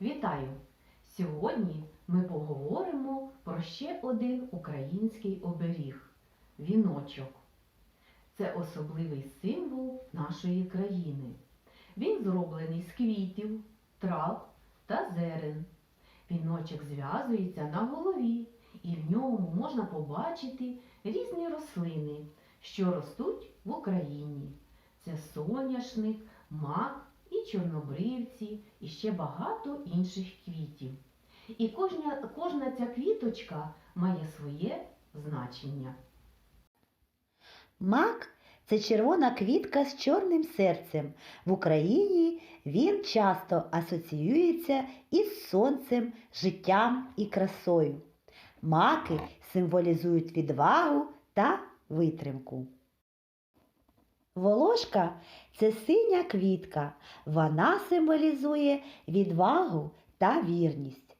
Вітаю! Сьогодні ми поговоримо про ще один український оберіг віночок. Це особливий символ нашої країни. Він зроблений з квітів, трав та зерен. Віночок зв'язується на голові, і в ньому можна побачити різні рослини, що ростуть в Україні. Це соняшник, мак чорнобривці, і ще багато інших квітів. І кожна, кожна ця квіточка має своє значення. Мак це червона квітка з чорним серцем. В Україні він часто асоціюється із сонцем, життям і красою. Маки символізують відвагу та витримку. Волошка це синя квітка. Вона символізує відвагу та вірність.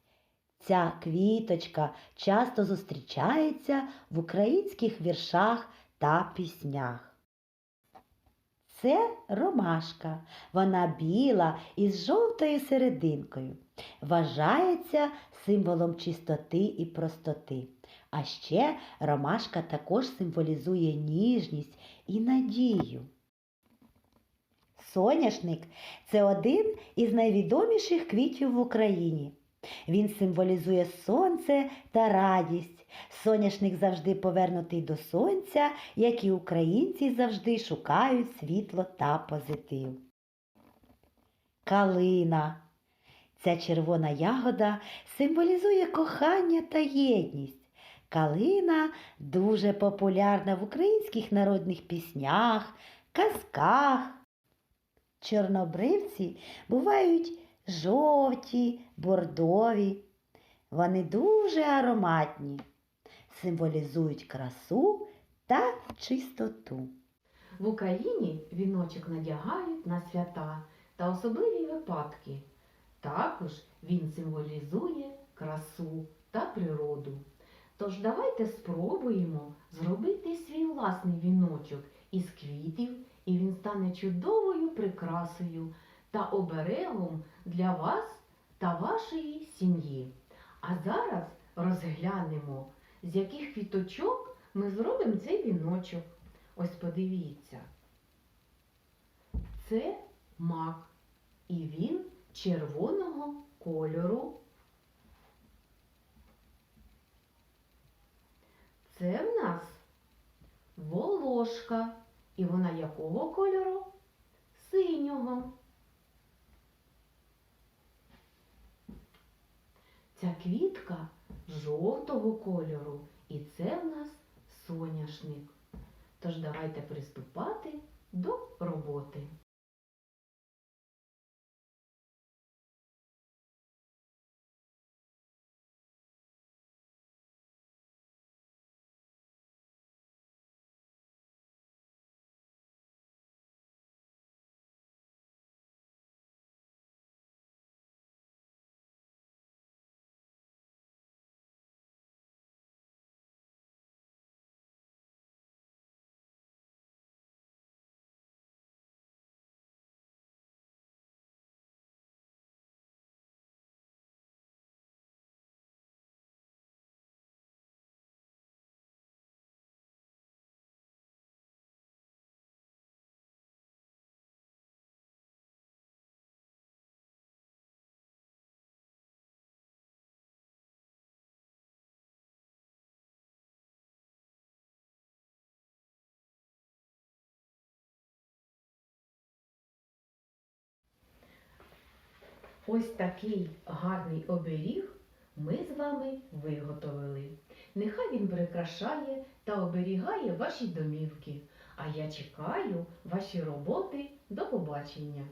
Ця квіточка часто зустрічається в українських віршах та піснях. Це ромашка. Вона біла із жовтою серединкою. Вважається символом чистоти і простоти. А ще ромашка також символізує ніжність і надію. Соняшник це один із найвідоміших квітів в Україні. Він символізує сонце та радість. Соняшник завжди повернутий до сонця, як і українці завжди шукають світло та позитив. Калина. Ця червона ягода символізує кохання та єдність. Калина дуже популярна в українських народних піснях, казках. Чорнобривці бувають жовті, бордові. Вони дуже ароматні, символізують красу та чистоту. В Україні віночок надягають на свята та особливі випадки. Також він символізує красу та природу. Тож давайте спробуємо зробити свій власний віночок із квітів, і він стане чудовою прикрасою та оберегом для вас та вашої сім'ї. А зараз розглянемо, з яких квіточок ми зробимо цей віночок. Ось подивіться. Це мак, і він червоного кольору. Це в нас волошка, і вона якого кольору? Синього. Ця квітка жовтого кольору, і це в нас соняшник. Тож давайте приступати до роботи. Ось такий гарний оберіг ми з вами виготовили. Нехай він прикрашає та оберігає ваші домівки. А я чекаю ваші роботи. До побачення!